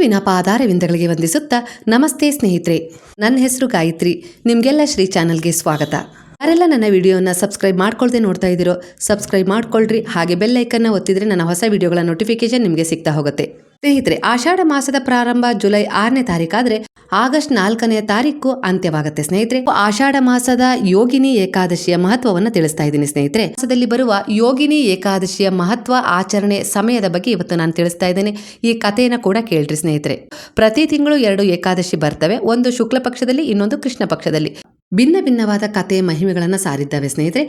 ಗುರುವಿನ ಪಾದಾರವಿಂದಗಳಿಗೆ ವಂದಿಸುತ್ತಾ ನಮಸ್ತೆ ಸ್ನೇಹಿತರೆ, ನನ್ನ ಹೆಸರು ಗಾಯತ್ರಿ, ನಿಮಗೆಲ್ಲ ಶ್ರೀ ಚಾನಲ್ಗೆ ಸ್ವಾಗತ. ಯಾರೆಲ್ಲ ನನ್ನ ವಿಡಿಯೋನ ಸಬ್ಸ್ಕ್ರೈಬ್ ಮಾಡ್ಕೊಳ್ದೆ ನೋಡ್ತಾ ಇದ್ದೀರೋ, ಸಬ್ಸ್ಕ್ರೈಬ್ ಮಾಡ್ಕೊಳ್ರಿ, ಹಾಗೆ ಬೆಲ್ ಐಕನ್ನ ಒತ್ತಿದ್ರೆ ನನ್ನ ಹೊಸ ವಿಡಿಯೋಗಳ ನೋಟಿಫಿಕೇಶನ್ ನಿಮಗೆ ಸಿಗ್ತಾ ಹೋಗುತ್ತೆ. ಸ್ನೇಹಿತರೆ, ಆಷಾಢ ಮಾಸದ ಪ್ರಾರಂಭ ಜುಲೈ ಆರನೇ ತಾರೀಕಾದ್ರೆ ಆಗಸ್ಟ್ ನಾಲ್ಕನೇ ತಾರೀಕು ಅಂತ್ಯವಾಗುತ್ತೆ ಸ್ನೇಹಿತರೆ. ಆಷಾಢ ಮಾಸದ ಯೋಗಿನಿ ಏಕಾದಶಿಯ ಮಹತ್ವವನ್ನು ತಿಳಿಸ್ತಾ ಇದ್ದೀನಿ ಸ್ನೇಹಿತರೆ. ಮಾಸದಲ್ಲಿ ಬರುವ ಯೋಗಿನಿ ಏಕಾದಶಿಯ ಮಹತ್ವ ಆಚರಣೆ ಸಮಯದ ಬಗ್ಗೆ ಇವತ್ತು ನಾನು ತಿಳಿಸ್ತಾ ಇದ್ದೇನೆ. ಈ ಕಥೆಯನ್ನು ಕೂಡ ಕೇಳ್ರಿ ಸ್ನೇಹಿತರೆ. ಪ್ರತಿ ತಿಂಗಳು ಎರಡು ಏಕಾದಶಿ ಬರ್ತವೆ. ಒಂದು ಶುಕ್ಲ ಪಕ್ಷದಲ್ಲಿ, ಇನ್ನೊಂದು ಕೃಷ್ಣ ಪಕ್ಷದಲ್ಲಿ. ಭಿನ್ನ ಭಿನ್ನವಾದ ಕಥೆ ಮಹಿಮೆಗಳನ್ನ ಸಾರಿದ್ದಾವೆ ಸ್ನೇಹಿತರೆ.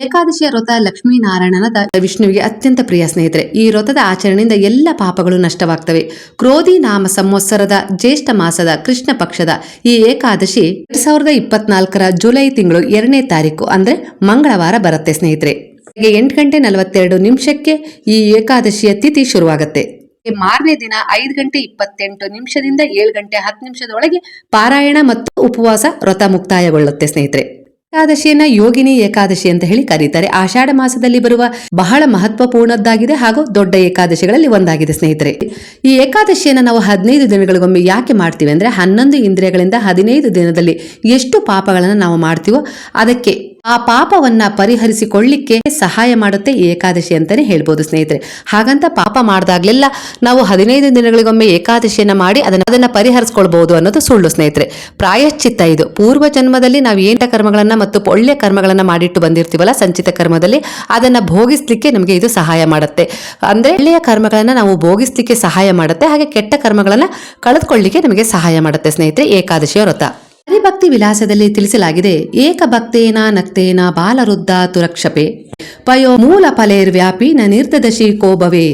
ಏಕಾದಶಿಯ ವ್ರತ ಲಕ್ಷ್ಮೀನಾರಾಯಣನದ ವಿಷ್ಣುವಿಗೆ ಅತ್ಯಂತ ಪ್ರಿಯ ಸ್ನೇಹಿತರೆ. ಈ ವ್ರತದ ಆಚರಣೆಯಿಂದ ಎಲ್ಲ ಪಾಪಗಳು ನಷ್ಟವಾಗ್ತವೆ. ಕ್ರೋಧಿ ನಾಮ ಸಂವತ್ಸರದ ಜ್ಯೇಷ್ಠ ಮಾಸದ ಕೃಷ್ಣ ಪಕ್ಷದ ಈ ಏಕಾದಶಿ ಎರಡ್ ಸಾವಿರದ ಇಪ್ಪತ್ನಾಲ್ಕರ ಜುಲೈ ತಿಂಗಳು ಎರಡನೇ ತಾರೀಕು, ಅಂದ್ರೆ ಮಂಗಳವಾರ ಬರುತ್ತೆ ಸ್ನೇಹಿತರೆ. ಎಂಟು ಗಂಟೆ ನಲವತ್ತೆರಡು ನಿಮಿಷಕ್ಕೆ ಈ ಏಕಾದಶಿಯ ತಿಥಿ ಶುರುವಾಗುತ್ತೆ. ಮಾರನೇ ದಿನ ಐದು ಗಂಟೆ ಇಪ್ಪತ್ತೆಂಟು ನಿಮಿಷದಿಂದ ಏಳು ಗಂಟೆ ಹತ್ತು ನಿಮಿಷದೊಳಗೆ ಪಾರಾಯಣ ಮತ್ತು ಉಪವಾಸ ವ್ರತ ಮುಕ್ತಾಯಗೊಳ್ಳುತ್ತೆ ಸ್ನೇಹಿತರೆ. ಏಕಾದಶಿಯನ್ನ ಯೋಗಿನಿ ಏಕಾದಶಿ ಅಂತ ಹೇಳಿ ಕರೀತಾರೆ. ಆಷಾಢ ಮಾಸದಲ್ಲಿ ಬರುವ ಬಹಳ ಮಹತ್ವಪೂರ್ಣದ್ದಾಗಿದೆ ಹಾಗೂ ದೊಡ್ಡ ಏಕಾದಶಿಗಳಲ್ಲಿ ಒಂದಾಗಿದೆ ಸ್ನೇಹಿತರೆ. ಈ ಏಕಾದಶಿಯನ್ನ ನಾವು ಹದಿನೈದು ದಿನಗಳಿಗೊಮ್ಮೆ ಯಾಕೆ ಮಾಡ್ತೀವಿ ಅಂದ್ರೆ ಹನ್ನೊಂದು ಇಂದ್ರಿಯಗಳಿಂದ ಹದಿನೈದು ದಿನದಲ್ಲಿ ಎಷ್ಟು ಪಾಪಗಳನ್ನು ನಾವು ಮಾಡ್ತೀವೋ ಅದಕ್ಕೆ ಆ ಪಾಪವನ್ನ ಪರಿಹರಿಸಿಕೊಳ್ಳಿಕ್ಕೆ ಸಹಾಯ ಮಾಡುತ್ತೆ ಏಕಾದಶಿ ಅಂತಾನೆ ಹೇಳ್ಬೋದು ಸ್ನೇಹಿತರೆ. ಹಾಗಂತ ಪಾಪ ಮಾಡಿದಾಗ್ಲೆಲ್ಲ ನಾವು ಹದಿನೈದು ದಿನಗಳಿಗೊಮ್ಮೆ ಏಕಾದಶಿಯನ್ನ ಮಾಡಿ ಅದನ್ನ ಅದನ್ನ ಪರಿಹರಿಸ್ಕೊಳ್ಬಹುದು ಅನ್ನೋದು ಸುಳ್ಳು ಸ್ನೇಹಿತರೆ. ಪ್ರಾಯಶ್ಚಿತ್ತ ಇದು. ಪೂರ್ವ ಜನ್ಮದಲ್ಲಿ ನಾವು ಏಂಟ ಕರ್ಮಗಳನ್ನ ಮತ್ತು ಒಳ್ಳೆಯ ಕರ್ಮಗಳನ್ನ ಮಾಡಿಟ್ಟು ಬಂದಿರ್ತೀವಲ್ಲ ಸಂಚಿತ ಕರ್ಮದಲ್ಲಿ, ಅದನ್ನ ಭೋಗಿಸ್ಲಿಕ್ಕೆ ನಮಗೆ ಇದು ಸಹಾಯ ಮಾಡುತ್ತೆ. ಅಂದ್ರೆ ಒಳ್ಳೆಯ ಕರ್ಮಗಳನ್ನ ನಾವು ಭೋಗಿಸ್ಲಿಕ್ಕೆ ಸಹಾಯ ಮಾಡುತ್ತೆ, ಹಾಗೆ ಕೆಟ್ಟ ಕರ್ಮಗಳನ್ನ ಕಳೆದುಕೊಳ್ಳಿಕ್ಕೆ ನಮಗೆ ಸಹಾಯ ಮಾಡುತ್ತೆ ಸ್ನೇಹಿತರೆ ಏಕಾದಶಿಯ ವ್ರತ. ಹರಿಭಕ್ತಿ ವಿಲಾಸದಲ್ಲಿ ತಿಳಿಸಲಾಗಿದೆ, ಏಕಭಕ್ತೇನ ನಕ್ತೇನ ಬಾಲರುದ್ಧ ತುರಕ್ಷಪೆ. ಪಯೋ ಮೂಲ ಫಲೇರ್ವ್ಯಾಪಿ ನಿರ್ಧದಶಿ ಕೋಬವೇ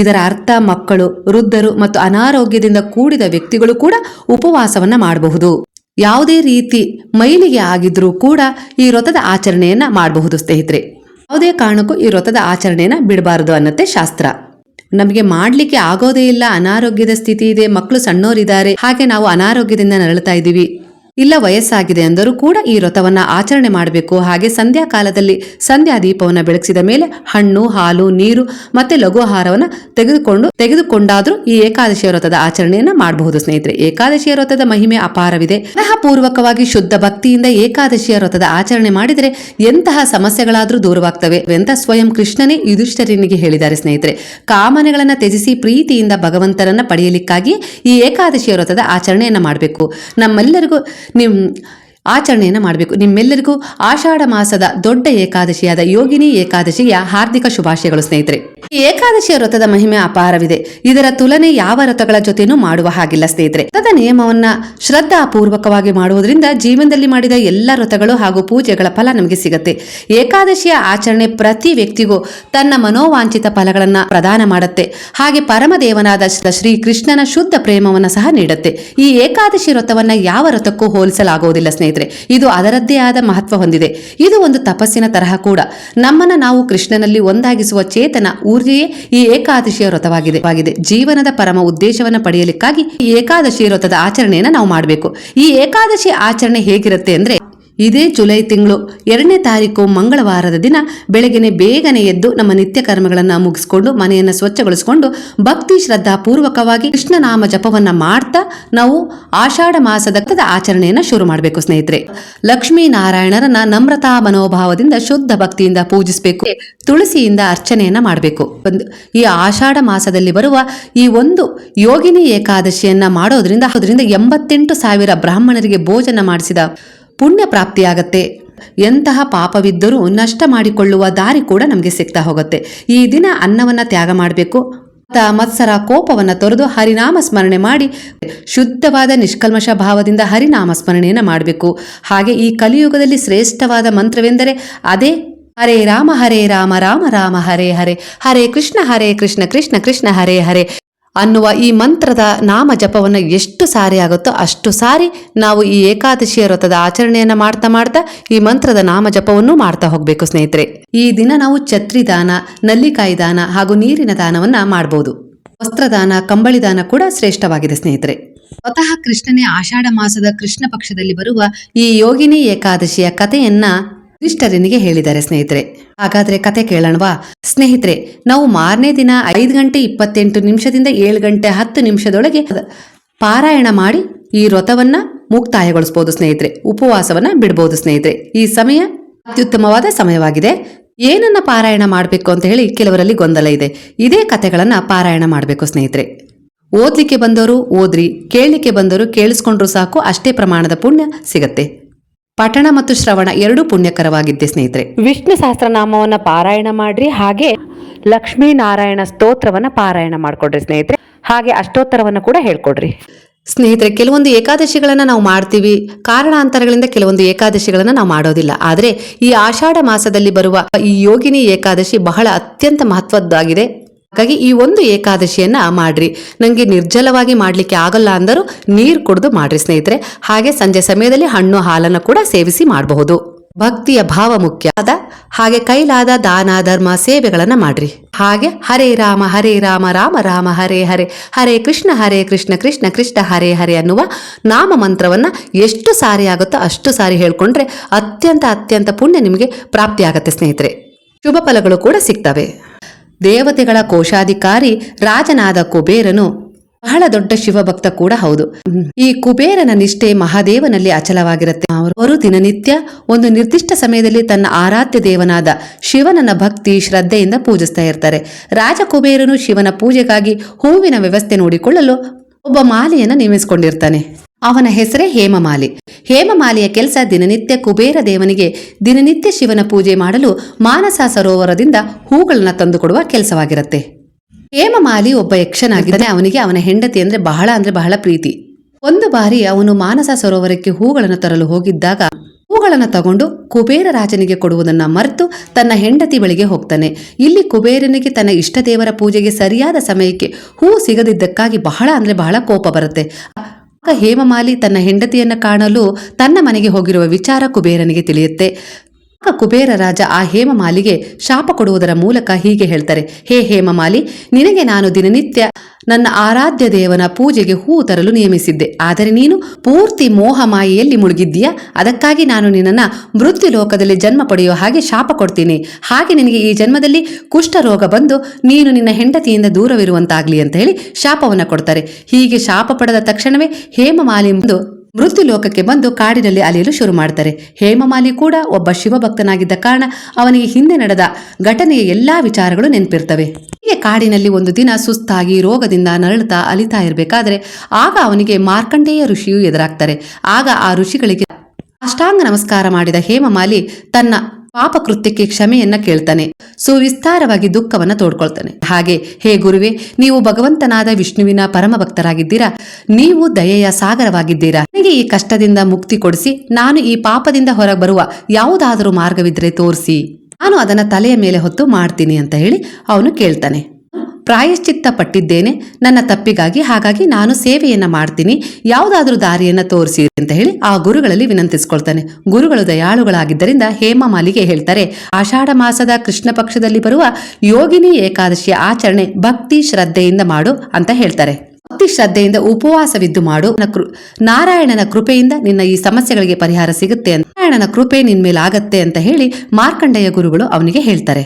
ಇದರ ಅರ್ಥ ಮಕ್ಕಳು, ವೃದ್ಧರು ಮತ್ತು ಅನಾರೋಗ್ಯದಿಂದ ಕೂಡಿದ ವ್ಯಕ್ತಿಗಳು ಕೂಡ ಉಪವಾಸವನ್ನ ಮಾಡಬಹುದು. ಯಾವುದೇ ರೀತಿ ಮೈಲಿಗೆ ಆಗಿದ್ರೂ ಕೂಡ ಈ ವ್ರತದ ಆಚರಣೆಯನ್ನ ಮಾಡಬಹುದು ಸ್ನೇಹಿತರೆ. ಯಾವುದೇ ಕಾರಣಕ್ಕೂ ಈ ವ್ರತದ ಆಚರಣೆಯನ್ನ ಬಿಡಬಾರದು ಅನ್ನತ್ತೆ ಶಾಸ್ತ್ರ. ನಮಗೆ ಮಾಡ್ಲಿಕ್ಕೆ ಆಗೋದೇ ಇಲ್ಲ, ಅನಾರೋಗ್ಯದ ಸ್ಥಿತಿ ಇದೆ, ಮಕ್ಕಳು ಸಣ್ಣೋರಿದ್ದಾರೆ, ಹಾಗೆ ನಾವು ಅನಾರೋಗ್ಯದಿಂದ ನರಳುತ್ತಾ ಇದ್ದೀವಿ. ಇಲ್ಲ ವಯಸ್ಸಾಗಿದೆ ಅಂದರೂ ಕೂಡ ಈ ವ್ರತವನ್ನು ಆಚರಣೆ ಮಾಡಬೇಕು. ಹಾಗೆ ಸಂಧ್ಯಾ ಕಾಲದಲ್ಲಿ ಸಂಧ್ಯಾ ದೀಪವನ್ನು ಬೆಳಗಿಸಿದ ಮೇಲೆ ಹಣ್ಣು, ಹಾಲು, ನೀರು ಮತ್ತೆ ಲಘು ಆಹಾರವನ್ನು ತೆಗೆದುಕೊಂಡು, ತೆಗೆದುಕೊಂಡಾದರೂ ಈ ಏಕಾದಶಿಯ ವ್ರತದ ಆಚರಣೆಯನ್ನು ಮಾಡಬಹುದು ಸ್ನೇಹಿತರೆ. ಏಕಾದಶಿಯ ವ್ರತದ ಮಹಿಮೆ ಅಪಾರವಿದೆ. ಪೂರ್ವಕವಾಗಿ ಶುದ್ಧ ಭಕ್ತಿಯಿಂದ ಏಕಾದಶಿಯ ವ್ರತದ ಆಚರಣೆ ಮಾಡಿದರೆ ಎಂತಹ ಸಮಸ್ಯೆಗಳಾದರೂ ದೂರವಾಗ್ತವೆ. ಎಂತ ಸ್ವಯಂ ಕೃಷ್ಣನೇ ಯುಧಿಷ್ಠರಿನಿಗೆ ಹೇಳಿದ್ದಾರೆ ಸ್ನೇಹಿತರೆ. ಕಾಮನೆಗಳನ್ನು ತ್ಯಜಿಸಿ ಪ್ರೀತಿಯಿಂದ ಭಗವಂತನನ್ನ ಪಡೆಯಲಿಕ್ಕಾಗಿ ಈ ಏಕಾದಶಿಯ ವ್ರತದ ಆಚರಣೆಯನ್ನು ಮಾಡಬೇಕು. ನಮ್ಮೆಲ್ಲರಿಗೂ ನಿಮ್ ಆಚರಣೆಯನ್ನು ಮಾಡಬೇಕು. ನಿಮ್ಮೆಲ್ಲರಿಗೂ ಆಷಾಢ ಮಾಸದ ದೊಡ್ಡ ಏಕಾದಶಿಯಾದ ಯೋಗಿನಿ ಏಕಾದಶಿಯ ಹಾರ್ದಿಕ ಶುಭಾಶಯಗಳು ಸ್ನೇಹಿತರೆ. ಈ ಏಕಾದಶಿಯ ವ್ರತದ ಮಹಿಮೆ ಅಪಾರವಿದೆ. ಇದರ ತುಲನೆ ಯಾವ ವ್ರತಗಳ ಜೊತೆನೂ ಮಾಡುವ ಹಾಗಿಲ್ಲ ಸ್ನೇಹಿತರೆ. ವ್ರತದ ನಿಯಮವನ್ನ ಶ್ರದ್ಧಾಪೂರ್ವಕವಾಗಿ ಮಾಡುವುದರಿಂದ ಜೀವನದಲ್ಲಿ ಮಾಡಿದ ಎಲ್ಲ ವ್ರತಗಳು ಹಾಗೂ ಪೂಜೆಗಳ ಫಲ ನಮಗೆ ಸಿಗುತ್ತೆ. ಏಕಾದಶಿಯ ಆಚರಣೆ ಪ್ರತಿ ವ್ಯಕ್ತಿಗೂ ತನ್ನ ಮನೋವಾಂಛಿತ ಫಲಗಳನ್ನ ಪ್ರದಾನ ಮಾಡುತ್ತೆ. ಹಾಗೆ ಪರಮದೇವನಾದ ಶ್ರೀ ಕೃಷ್ಣನ ಶುದ್ಧ ಪ್ರೇಮವನ್ನ ಸಹ ನೀಡುತ್ತೆ. ಈ ಏಕಾದಶಿ ವ್ರತವನ್ನ ಯಾವ ವ್ರತಕ್ಕೂ ಹೋಲಿಸಲಾಗುವುದಿಲ್ಲ ಸ್ನೇಹಿತರೆ. ಇದು ಅದರದ್ದೇ ಆದ ಮಹತ್ವ ಹೊಂದಿದೆ. ಇದು ಒಂದು ತಪಸ್ಸಿನ ತರಹ ಕೂಡ. ನಮ್ಮನ್ನ ನಾವು ಕೃಷ್ಣನಲ್ಲಿ ಒಂದಾಗಿಸುವ ಚೇತನ ಊರ್ಜೆಯೇ ಈ ಏಕಾದಶಿಯ ವ್ರತವಾಗಿದೆ. ವಾಗಿದೆ ಜೀವನದ ಪರಮ ಉದ್ದೇಶವನ್ನ ಪಡೆಯಲಿಕ್ಕಾಗಿ ಈ ಏಕಾದಶಿ ವ್ರತದ ಆಚರಣೆಯನ್ನು ನಾವು ಮಾಡಬೇಕು. ಈ ಏಕಾದಶಿ ಆಚರಣೆ ಹೇಗಿರುತ್ತೆ ಅಂದ್ರೆ ಇದೇ ಜುಲೈ ತಿಂಗಳು ಎರಡನೇ ತಾರೀಕು ಮಂಗಳವಾರದ ದಿನ ಬೆಳಗ್ಗೆನೆ ಬೇಗನೆ ಎದ್ದು ನಮ್ಮ ನಿತ್ಯ ಕರ್ಮಗಳನ್ನು ಮುಗಿಸ್ಕೊಂಡು ಮನೆಯನ್ನ ಸ್ವಚ್ಛಗೊಳಿಸಿಕೊಂಡು ಭಕ್ತಿ ಶ್ರದ್ಧಾ ಪೂರ್ವಕವಾಗಿ ಕೃಷ್ಣನಾಮ ಜಪವನ್ನ ಮಾಡ್ತಾ ನಾವು ಆಷಾಢ ಮಾಸದ ಆಚರಣೆಯನ್ನು ಶುರು ಮಾಡಬೇಕು ಸ್ನೇಹಿತರೆ. ಲಕ್ಷ್ಮೀ ನಾರಾಯಣರನ್ನ ನಮ್ರತಾ ಮನೋಭಾವದಿಂದ ಶುದ್ಧ ಭಕ್ತಿಯಿಂದ ಪೂಜಿಸಬೇಕು. ತುಳಸಿಯಿಂದ ಅರ್ಚನೆಯನ್ನ ಮಾಡಬೇಕು. ಒಂದು, ಈ ಆಷಾಢ ಮಾಸದಲ್ಲಿ ಬರುವ ಈ ಒಂದು ಯೋಗಿನಿ ಏಕಾದಶಿಯನ್ನ ಮಾಡೋದ್ರಿಂದ ಅದರಿಂದ ಎಂಬತ್ತೆಂಟು ಸಾವಿರ ಬ್ರಾಹ್ಮಣರಿಗೆ ಭೋಜನ ಮಾಡಿಸಿದ ಪುಣ್ಯ ಪ್ರಾಪ್ತಿಯಾಗತ್ತೆ ಎಂತಹ ಪಾಪವಿದ್ದರೂ ನಷ್ಟ ಮಾಡಿಕೊಳ್ಳುವ ದಾರಿ ಕೂಡ ನಮಗೆ ಸಿಗ್ತಾ ಹೋಗುತ್ತೆ. ಈ ದಿನ ಅನ್ನವನ್ನ ತ್ಯಾಗ ಮಾಡಬೇಕು. ಮತ್ಸರ ಕೋಪವನ್ನ ತೊರೆದು ಹರಿನಾಮ ಸ್ಮರಣೆ ಮಾಡಿ ಶುದ್ಧವಾದ ನಿಷ್ಕಲ್ಮಶ ಭಾವದಿಂದ ಹರಿನಾಮ ಸ್ಮರಣೆಯನ್ನು ಮಾಡಬೇಕು. ಹಾಗೆ ಈ ಕಲಿಯುಗದಲ್ಲಿ ಶ್ರೇಷ್ಠವಾದ ಮಂತ್ರವೆಂದರೆ ಅದೇ ಹರೇ ರಾಮ ಹರೇ ರಾಮ ರಾಮ ರಾಮ ಹರೇ ಹರೇ. ಹರೇ ಕೃಷ್ಣ ಹರೇ ಕೃಷ್ಣ ಕೃಷ್ಣ ಕೃಷ್ಣ ಹರೇ ಹರೇ. ಅನ್ನುವ ಈ ಮಂತ್ರದ ನಾಮ ಜಪವನ್ನು ಎಷ್ಟು ಸಾರಿ ಆಗುತ್ತೋ ಅಷ್ಟು ಸಾರಿ ನಾವು ಈ ಏಕಾದಶಿಯ ವ್ರತದ ಆಚರಣೆಯನ್ನು ಮಾಡ್ತಾ ಮಾಡ್ತಾ ಈ ಮಂತ್ರದ ನಾಮ ಜಪವನ್ನು ಮಾಡ್ತಾ ಹೋಗಬೇಕು ಸ್ನೇಹಿತರೆ. ಈ ದಿನ ನಾವು ಛತ್ರಿ ದಾನ, ನಲ್ಲಿಕಾಯಿ ದಾನ ಹಾಗೂ ನೀರಿನ ದಾನವನ್ನು ಮಾಡಬಹುದು ವಸ್ತ್ರದಾನ ಕಂಬಳಿದಾನ ಕೂಡ ಶ್ರೇಷ್ಠವಾಗಿದೆ ಸ್ನೇಹಿತರೆ. ಸ್ವತಃ ಕೃಷ್ಣನೇ ಆಷಾಢ ಮಾಸದ ಕೃಷ್ಣ ಪಕ್ಷದಲ್ಲಿ ಬರುವ ಈ ಯೋಗಿನಿ ಏಕಾದಶಿಯ ಕಥೆಯನ್ನ ಇಷ್ಟರನಿಗೆ ಹೇಳಿದ್ದಾರೆ ಸ್ನೇಹಿತರೆ. ಹಾಗಾದ್ರೆ ಕತೆ ಕೇಳೋಣವಾ? ಸ್ನೇಹಿತರೆ, ನಾವು ಮಾರನೇ ದಿನ ಐದು ಗಂಟೆ ಇಪ್ಪತ್ತೆಂಟು ನಿಮಿಷದಿಂದ ಏಳು ಗಂಟೆ ಹತ್ತು ನಿಮಿಷದೊಳಗೆ ಪಾರಾಯಣ ಮಾಡಿ ಈ ವ್ರತವನ್ನ ಮುಕ್ತಾಯಗೊಳಿಸಬಹುದು ಸ್ನೇಹಿತರೆ. ಉಪವಾಸವನ್ನ ಬಿಡಬಹುದು ಸ್ನೇಹಿತರೆ. ಈ ಸಮಯ ಅತ್ಯುತ್ತಮವಾದ ಸಮಯವಾಗಿದೆ. ಏನನ್ನ ಪಾರಾಯಣ ಮಾಡಬೇಕು ಅಂತ ಹೇಳಿ ಕೆಲವರಲ್ಲಿ ಗೊಂದಲ ಇದೆ. ಇದೇ ಕತೆಗಳನ್ನ ಪಾರಾಯಣ ಮಾಡಬೇಕು ಸ್ನೇಹಿತರೆ. ಓದ್ಲಿಕ್ಕೆ ಬಂದವರು ಓದ್ರಿ, ಕೇಳಲಿಕ್ಕೆ ಬಂದವರು ಕೇಳಿಸ್ಕೊಂಡ್ರು ಸಾಕು, ಅಷ್ಟೇ ಪ್ರಮಾಣದ ಪುಣ್ಯ ಸಿಗತ್ತೆ. ಪಠಣ ಮತ್ತು ಶ್ರವಣ ಎರಡು ಪುಣ್ಯಕರವಾಗಿದ್ದೆ ಸ್ನೇಹಿತರೆ. ವಿಷ್ಣು ಸಹಸ್ರನಾಮವನ್ನ ಪಾರಾಯಣ ಮಾಡ್ರಿ ಹಾಗೆ ಲಕ್ಷ್ಮೀ ನಾರಾಯಣ ಸ್ತೋತ್ರವನ್ನ ಪಾರಾಯಣ ಮಾಡ್ಕೊಡ್ರಿ ಸ್ನೇಹಿತರೆ. ಹಾಗೆ ಅಷ್ಟೋತ್ತರವನ್ನ ಕೂಡ ಹೇಳ್ಕೊಡ್ರಿ. ಸ್ನೇಹಿತರೆ ಕೆಲವೊಂದು ಏಕಾದಶಿಗಳನ್ನ ನಾವು ಮಾಡ್ತೀವಿ ಕಾರಣಾಂತರಗಳಿಂದ ಕೆಲವೊಂದು ಏಕಾದಶಿಗಳನ್ನ ನಾವು ಮಾಡೋದಿಲ್ಲ. ಆದರೆ ಈ ಆಷಾಢ ಮಾಸದಲ್ಲಿ ಬರುವ ಈ ಯೋಗಿನಿ ಏಕಾದಶಿ ಬಹಳ ಅತ್ಯಂತ ಮಹತ್ವದ್ದಾಗಿದೆ. ಹಾಗಾಗಿ ಈ ಒಂದು ಏಕಾದಶಿಯನ್ನ ಮಾಡ್ರಿ. ನಂಗೆ ನಿರ್ಜಲವಾಗಿ ಮಾಡ್ಲಿಕ್ಕೆ ಆಗಲ್ಲ ಅಂದರೂ ನೀರು ಕುಡಿದು ಮಾಡ್ರಿ ಸ್ನೇಹಿತರೆ. ಹಾಗೆ ಸಂಜೆ ಸಮಯದಲ್ಲಿ ಹಣ್ಣು ಹಾಲನ್ನು ಕೂಡ ಸೇವಿಸಿ ಮಾಡಬಹುದು. ಭಕ್ತಿಯ ಭಾವ ಮುಖ್ಯ. ಅದ ಹಾಗೆ ಕೈಲಾದ ದಾನ, ಧರ್ಮ, ಸೇವೆಗಳನ್ನ ಮಾಡ್ರಿ. ಹಾಗೆ ಹರೇ ರಾಮ ಹರೇ ರಾಮ ರಾಮ ರಾಮ, ಹರೇ ಹರೇ ಹರೇ ಕೃಷ್ಣ ಹರೇ ಕೃಷ್ಣ ಕೃಷ್ಣ ಕೃಷ್ಣ, ಹರೇ ಹರೇ ಅನ್ನುವ ನಾಮ ಮಂತ್ರವನ್ನ ಎಷ್ಟು ಸಾರಿ ಆಗುತ್ತೋ ಅಷ್ಟು ಸಾರಿ ಹೇಳ್ಕೊಂಡ್ರೆ ಅತ್ಯಂತ ಅತ್ಯಂತ ಪುಣ್ಯ ನಿಮಗೆ ಪ್ರಾಪ್ತಿಯಾಗತ್ತೆ ಸ್ನೇಹಿತರೆ. ಶುಭ ಫಲಗಳು ಕೂಡ ಸಿಗ್ತವೆ. ದೇವತೆಗಳ ಕೋಶಾಧಿಕಾರಿ ರಾಜನಾದ ಕುಬೇರನು ಬಹಳ ದೊಡ್ಡ ಶಿವಭಕ್ತ ಕೂಡ ಹೌದು. ಈ ಕುಬೇರನ ನಿಷ್ಠೆ ಮಹಾದೇವನಲ್ಲಿ ಅಚಲವಾಗಿರುತ್ತೆ. ಅವರು ದಿನನಿತ್ಯ ಒಂದು ನಿರ್ದಿಷ್ಟ ಸಮಯದಲ್ಲಿ ತನ್ನ ಆರಾಧ್ಯ ದೇವನಾದ ಶಿವನನ್ನ ಭಕ್ತಿ, ಶ್ರದ್ಧೆಯಿಂದ ಪೂಜಿಸ್ತಾ ಇರ್ತಾರೆ. ರಾಜ ಕುಬೇರನು ಶಿವನ ಪೂಜೆಗಾಗಿ ಹೂವಿನ ವ್ಯವಸ್ಥೆ ನೋಡಿಕೊಳ್ಳಲು ಒಬ್ಬ ಮಾಲೆಯನ್ನು ನೇಮಿಸಿಕೊಂಡಿರ್ತಾನೆ. ಅವನ ಹೆಸರೇ ಹೇಮಮಾಲಿ. ಹೇಮಮಾಲಿಯ ಕೆಲಸ ದಿನನಿತ್ಯ ಕುಬೇರ ದೇವನಿಗೆ, ದಿನನಿತ್ಯ ಶಿವನ ಪೂಜೆ ಮಾಡಲು ಮಾನಸ ಸರೋವರದಿಂದ ಹೂಗಳನ್ನ ತಂದುಕೊಡುವ ಕೆಲಸವಾಗಿರುತ್ತೆ. ಹೇಮಮಾಲಿ ಒಬ್ಬ ಯಕ್ಷನಾಗಿದ್ದಾನೆ ಅವನಿಗೆ ಅವನ ಹೆಂಡತಿ ಅಂದ್ರೆ ಬಹಳ ಅಂದ್ರೆ ಬಹಳ ಪ್ರೀತಿ. ಒಂದು ಬಾರಿ ಅವನು ಮಾನಸ ಸರೋವರಕ್ಕೆ ಹೂಗಳನ್ನು ತರಲು ಹೋಗಿದ್ದಾಗ ಹೂಗಳನ್ನು ತಗೊಂಡು ಕುಬೇರ ರಾಜನಿಗೆ ಕೊಡುವುದನ್ನ ಮರೆತು ತನ್ನ ಹೆಂಡತಿ ಬಳಿಗೆ ಹೋಗ್ತಾನೆ. ಇಲ್ಲಿ ಕುಬೇರನಿಗೆ ತನ್ನ ಇಷ್ಟ ದೇವರ ಪೂಜೆಗೆ ಸರಿಯಾದ ಸಮಯಕ್ಕೆ ಹೂ ಸಿಗದಿದ್ದಕ್ಕಾಗಿ ಬಹಳ ಅಂದ್ರೆ ಬಹಳ ಕೋಪ ಬರುತ್ತೆ. ಹೇಮಮಾಲಿ ತನ್ನ ಹೆಂಡತಿಯನ್ನ ಕಾಣಲು ತನ್ನ ಮನೆಗೆ ಹೋಗಿರುವ ವಿಚಾರ ಕುಬೇರನಿಗೆ ತಿಳಿಯುತ್ತೆ. ಕುಬೇರ ರಾಜ ಆ ಹೇಮಮಾಲಿಗೆ ಶಾಪ ಕೊಡುವುದರ ಮೂಲಕ ಹೀಗೆ ಹೇಳ್ತಾರೆ, ಹೇ ಹೇಮಮಾಲಿ ನಿನಗೆ ನಾನು ದಿನನಿತ್ಯ ನನ್ನ ಆರಾಧ್ಯ ದೇವನ ಪೂಜೆಗೆ ಹೂ ತರಲು ನಿಯಮಿಸಿದ್ದೆ. ಆದರೆ ನೀನು ಪೂರ್ತಿ ಮೋಹ ಮಾಯೆಯಲ್ಲಿ ಮುಳುಗಿದ್ದೀಯಾ? ಅದಕ್ಕಾಗಿ ನಾನು ನಿನ್ನನ್ನ ಮೃತ್ಯು ಲೋಕದಲ್ಲಿ ಜನ್ಮ ಪಡೆಯುವ ಹಾಗೆ ಶಾಪ ಕೊಡ್ತೀನಿ. ಹಾಗೆ ನಿನಗೆ ಈ ಜನ್ಮದಲ್ಲಿ ಕುಷ್ಠರೋಗ ಬಂದು ನೀನು ನಿನ್ನ ಹೆಂಡತಿಯಿಂದ ದೂರವಿರುವಂತಾಗ್ಲಿ ಅಂತ ಹೇಳಿ ಶಾಪವನ್ನು ಕೊಡ್ತಾರೆ. ಹೀಗೆ ಶಾಪ ಪಡೆದ ತಕ್ಷಣವೇ ಹೇಮಮಾಲಿ ಬಂದು ಮೃತ್ಯು ಲೋಕಕ್ಕೆ ಬಂದು ಕಾಡಿನಲ್ಲಿ ಅಲೆಯಲು ಶುರು ಮಾಡ್ತಾರೆ. ಹೇಮಮಾಲಿ ಕೂಡ ಒಬ್ಬ ಶಿವಭಕ್ತನಾಗಿದ್ದ ಕಾರಣ ಅವನಿಗೆ ಹಿಂದೆ ನಡೆದ ಘಟನೆಯ ಎಲ್ಲಾ ವಿಚಾರಗಳು ನೆನಪಿರ್ತವೆ. ಹೀಗೆ ಕಾಡಿನಲ್ಲಿ ಒಂದು ದಿನ ಸುಸ್ತಾಗಿ ರೋಗದಿಂದ ನರಳುತ್ತಾ ಅಲಿತಾ ಇರಬೇಕಾದ್ರೆ ಆಗ ಅವನಿಗೆ ಮಾರ್ಕಂಡೇಯ ಋಷಿಯು ಎದುರಾಗ್ತಾರೆ. ಆಗ ಆ ಋಷಿಗಳಿಗೆ ಅಷ್ಟಾಂಗ ನಮಸ್ಕಾರ ಮಾಡಿದ ಹೇಮಮಾಲಿ ತನ್ನ ಪಾಪ ಕೃತ್ಯಕ್ಕೆ ಕ್ಷಮೆಯನ್ನ ಕೇಳ್ತಾನೆ. ಸುವಿಸ್ತಾರವಾಗಿ ದುಃಖವನ್ನ ತೋಡ್ಕೊಳ್ತಾನೆ. ಹಾಗೆ, ಹೇ ಗುರುವೆ, ನೀವು ಭಗವಂತನಾದ ವಿಷ್ಣುವಿನ ಪರಮ ಭಕ್ತರಾಗಿದ್ದೀರಾ ನೀವು ದಯೆಯ ಸಾಗರವಾಗಿದ್ದೀರಾ? ನನಗೆ ಈ ಕಷ್ಟದಿಂದ ಮುಕ್ತಿ ಕೊಡಿಸಿ, ನಾನು ಈ ಪಾಪದಿಂದ ಹೊರಗೆ ಬರುವ ಯಾವುದಾದರೂ ಮಾರ್ಗವಿದ್ರೆ ತೋರಿಸಿ. ನಾನು ಅದನ್ನ ತಲೆಯ ಮೇಲೆ ಹೊತ್ತು ಮಾಡ್ತೀನಿ ಅಂತ ಹೇಳಿ ಅವನು ಕೇಳ್ತಾನೆ. ಪ್ರಾಯಶ್ಚಿತ್ತ ಪಟ್ಟಿದ್ದೇನೆ ನನ್ನ ತಪ್ಪಿಗಾಗಿ ಹಾಗಾಗಿ ನಾನು ಸೇವೆಯನ್ನು ಮಾಡ್ತೀನಿ. ಯಾವುದಾದ್ರೂ ದಾರಿಯನ್ನು ತೋರಿಸಿ ಅಂತ ಹೇಳಿ ಆ ಗುರುಗಳಲ್ಲಿ ವಿನಂತಿಸ್ಕೊಳ್ತಾನೆ. ಗುರುಗಳು ದಯಾಳುಗಳಾಗಿದ್ದರಿಂದ ಹೇಮಮಾಲಿಗೆ ಹೇಳ್ತಾರೆ, ಆಷಾಢ ಮಾಸದ ಕೃಷ್ಣ ಪಕ್ಷದಲ್ಲಿ ಬರುವ ಯೋಗಿನಿ ಏಕಾದಶಿಯ ಆಚರಣೆ ಭಕ್ತಿ ಶ್ರದ್ಧೆಯಿಂದ ಮಾಡು ಅಂತ ಹೇಳ್ತಾರೆ. ಭಕ್ತಿ ಶ್ರದ್ಧೆಯಿಂದ ಉಪವಾಸವಿದ್ದು ಮಾಡು. ನಾರಾಯಣನ ಕೃಪೆಯಿಂದ ನಿನ್ನ ಈ ಸಮಸ್ಯೆಗಳಿಗೆ ಪರಿಹಾರ ಸಿಗುತ್ತೆ ನಾರಾಯಣನ ಕೃಪೆ ನಿನ್ಮೇಲೆ ಆಗತ್ತೆ ಅಂತ ಹೇಳಿ ಮಾರ್ಕಂಡೇಯ ಗುರುಗಳು ಅವನಿಗೆ ಹೇಳ್ತಾರೆ.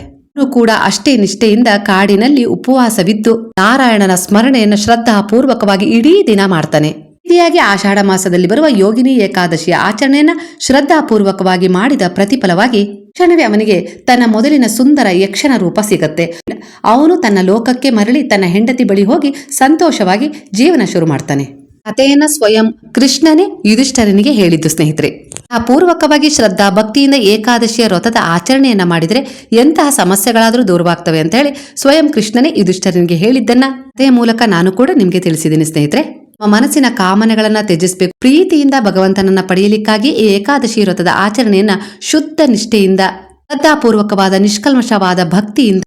ಕೂಡ ಅಷ್ಟೇ ನಿಷ್ಠೆಯಿಂದ ಕಾಡಿನಲ್ಲಿ ಉಪವಾಸವಿದ್ದು ನಾರಾಯಣನ ಸ್ಮರಣೆಯನ್ನು ಶ್ರದ್ಧಾಪೂರ್ವಕವಾಗಿ ಇಡೀ ದಿನ ಮಾಡ್ತಾನೆ. ರೀತಿಯಾಗಿ ಆಷಾಢ ಮಾಸದಲ್ಲಿ ಬರುವ ಯೋಗಿನಿ ಏಕಾದಶಿಯ ಆಚರಣೆಯನ್ನ ಶ್ರದ್ಧಾಪೂರ್ವಕವಾಗಿ ಮಾಡಿದ ಪ್ರತಿಫಲವಾಗಿ ಕ್ಷಣವೇ ಅವನಿಗೆ ತನ್ನ ಮೊದಲಿನ ಸುಂದರ ಯಕ್ಷನ ರೂಪ ಸಿಗತ್ತೆ. ಅವನು ತನ್ನ ಲೋಕಕ್ಕೆ ಮರಳಿ ತನ್ನ ಹೆಂಡತಿ ಬಳಿ ಹೋಗಿ ಸಂತೋಷವಾಗಿ ಜೀವನ ಶುರು ಮಾಡ್ತಾನೆ. ಕಥೆಯನ್ನ ಸ್ವಯಂ ಕೃಷ್ಣನೇ ಯುಧಿಷ್ಠರನಿಗೆ ಹೇಳಿದ್ದು ಸ್ನೇಹಿತರೆ. ಆ ಪೂರ್ವಕವಾಗಿ ಶ್ರದ್ಧಾ ಭಕ್ತಿಯಿಂದ ಏಕಾದಶಿಯ ವ್ರತದ ಆಚರಣೆಯನ್ನ ಮಾಡಿದರೆ ಎಂತಹ ಸಮಸ್ಯೆಗಳಾದರೂ ದೂರವಾಗ್ತವೆ ಅಂತ ಹೇಳಿ ಸ್ವಯಂ ಕೃಷ್ಣನೇ ಯುಧಿಷ್ಠರನಿಗೆ ಹೇಳಿದ್ದನ್ನ ಅದೇ ಮೂಲಕ ನಾನು ಕೂಡ ನಿಮಗೆ ತಿಳಿಸಿದ್ದೀನಿ ಸ್ನೇಹಿತರೆ. ನಮ್ಮ ಮನಸ್ಸಿನ ಕಾಮನೆಗಳನ್ನ ತ್ಯಜಿಸಬೇಕು. ಪ್ರೀತಿಯಿಂದ ಭಗವಂತನನ್ನ ಪಡೆಯಲಿಕ್ಕಾಗಿ ಈ ಏಕಾದಶಿ ವ್ರತದ ಆಚರಣೆಯನ್ನ ಶುದ್ಧ ನಿಷ್ಠೆಯಿಂದ, ಶ್ರದ್ಧಾಪೂರ್ವಕವಾದ ನಿಷ್ಕಲ್ಮಶವಾದ ಭಕ್ತಿಯಿಂದ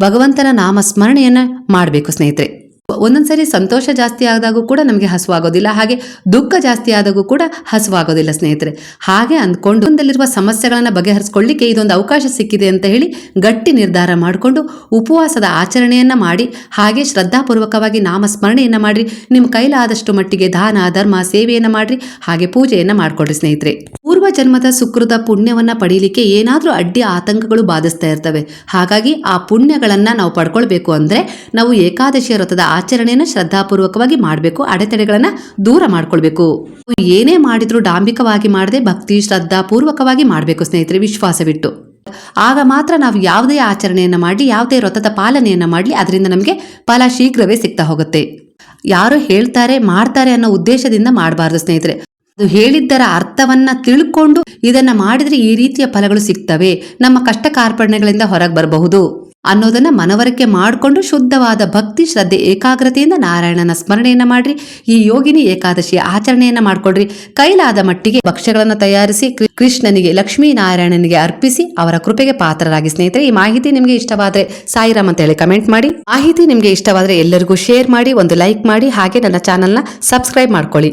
ಭಗವಂತನ ನಾಮ ಸ್ಮರಣೆಯನ್ನ ಮಾಡಬೇಕು ಸ್ನೇಹಿತರೆ. ಒಂದೊಂದ್ಸರಿ ಸಂತೋಷ ಜಾಸ್ತಿ ಆದಾಗೂ ಕೂಡ ನಮಗೆ ಹಸುವಾಗೋದಿಲ್ಲ. ಹಾಗೆ ದುಃಖ ಜಾಸ್ತಿ ಆದಾಗೂ ಕೂಡ ಹಸುವಾಗೋದಿಲ್ಲ ಸ್ನೇಹಿತರೆ. ಹಾಗೆ ಅಂದ್ಕೊಂಡು ಒಂದಲ್ಲಿರುವ ಸಮಸ್ಯೆಗಳನ್ನು ಬಗೆಹರಿಸ್ಕೊಳ್ಳಿಕ್ಕೆ ಇದೊಂದು ಅವಕಾಶ ಸಿಕ್ಕಿದೆ ಅಂತ ಹೇಳಿ ಗಟ್ಟಿ ನಿರ್ಧಾರ ಮಾಡಿಕೊಂಡು ಉಪವಾಸದ ಆಚರಣೆಯನ್ನು ಮಾಡಿ, ಹಾಗೆ ಶ್ರದ್ಧಾಪೂರ್ವಕವಾಗಿ ನಾಮಸ್ಮರಣೆಯನ್ನು ಮಾಡಿರಿ. ನಿಮ್ಮ ಕೈಲಾದಷ್ಟು ಮಟ್ಟಿಗೆ ದಾನ, ಧರ್ಮ, ಸೇವೆಯನ್ನು ಮಾಡಿರಿ. ಹಾಗೆ ಪೂಜೆಯನ್ನು ಮಾಡಿಕೊಡ್ರಿ ಸ್ನೇಹಿತರೆ. ಪೂರ್ವ ಜನ್ಮದ ಸುಕೃತ ಪುಣ್ಯವನ್ನು ಪಡೀಲಿಕ್ಕೆ ಏನಾದರೂ ಅಡ್ಡಿ ಆತಂಕಗಳು ಬಾಧಿಸ್ತಾ ಇರ್ತವೆ. ಹಾಗಾಗಿ ಆ ಪುಣ್ಯಗಳನ್ನು ನಾವು ಪಡ್ಕೊಳ್ಬೇಕು ಅಂದರೆ ನಾವು ಏಕಾದಶಿ ವ್ರತದ ಆಚರಣೆಯನ್ನ ಶ್ರದ್ಧಾಪೂರ್ವಕವಾಗಿ ಮಾಡಬೇಕು, ಅಡೆತಡೆಗಳನ್ನು ದೂರ ಮಾಡಿಕೊಳ್ಬೇಕು. ಏನೇ ಮಾಡಿದ್ರು ಡಾಂಬಿಕವಾಗಿ ಮಾಡದೆ ಭಕ್ತಿ, ಶ್ರದ್ಧಾಪೂರ್ವಕವಾಗಿ ಮಾಡಬೇಕು ಸ್ನೇಹಿತರೆ, ವಿಶ್ವಾಸವಿಟ್ಟು. ಆಗ ಮಾತ್ರ ನಾವು ಯಾವುದೇ ಆಚರಣೆಯನ್ನು ಮಾಡಿ ಯಾವುದೇ ವ್ರತದ ಪಾಲನೆಯನ್ನು ಮಾಡಲಿ, ಅದರಿಂದ ನಮಗೆ ಫಲ ಶೀಘ್ರವೇ ಸಿಗ್ತಾ ಹೋಗುತ್ತೆ. ಯಾರು ಹೇಳ್ತಾರೆ, ಮಾಡ್ತಾರೆ ಅನ್ನೋ ಉದ್ದೇಶದಿಂದ ಮಾಡಬಾರ್ದು ಸ್ನೇಹಿತರೆ. ಅದು ಹೇಳಿದ್ದರ ಅರ್ಥವನ್ನ ತಿಳ್ಕೊಂಡು ಇದನ್ನ ಮಾಡಿದ್ರೆ ಈ ರೀತಿಯ ಫಲಗಳು ಸಿಗ್ತವೆ. ನಮ್ಮ ಕಷ್ಟ ಕಾರ್ಪಣ್ಯಗಳಿಂದ ಹೊರಗೆ ಬರಬಹುದು. ಅನ್ನೋದನ್ನ ಮನವರಿಕೆ ಮಾಡಿಕೊಂಡು ಶುದ್ಧವಾದ ಭಕ್ತಿ, ಶ್ರದ್ಧೆ, ಏಕಾಗ್ರತೆಯಿಂದ ನಾರಾಯಣನ ಸ್ಮರಣೆಯನ್ನು ಮಾಡ್ರಿ. ಈ ಯೋಗಿನಿ ಏಕಾದಶಿಯ ಆಚರಣೆಯನ್ನು ಮಾಡಿಕೊಡ್ರಿ. ಕೈಲಾದ ಮಟ್ಟಿಗೆ ಭಕ್ಷ್ಯಗಳನ್ನು ತಯಾರಿಸಿ ಕೃಷ್ಣನಿಗೆ ಲಕ್ಷ್ಮೀ ನಾರಾಯಣನಿಗೆ ಅರ್ಪಿಸಿ ಅವರ ಕೃಪೆಗೆ ಪಾತ್ರರಾಗಿ ಸ್ನೇಹಿತರೆ, ಈ ಮಾಹಿತಿ ನಿಮಗೆ ಇಷ್ಟವಾದ್ರೆ ಸಾಯಿರಾಮ್ ಅಂತ ಹೇಳಿ ಕಮೆಂಟ್ ಮಾಡಿ. ಮಾಹಿತಿ ನಿಮಗೆ ಇಷ್ಟವಾದ್ರೆ ಎಲ್ಲರಿಗೂ ಶೇರ್ ಮಾಡಿ, ಒಂದು ಲೈಕ್ ಮಾಡಿ, ಹಾಗೆ ನನ್ನ ಚಾನಲ್ನ ಸಬ್ಸ್ಕ್ರೈಬ್ ಮಾಡ್ಕೊಳ್ಳಿ.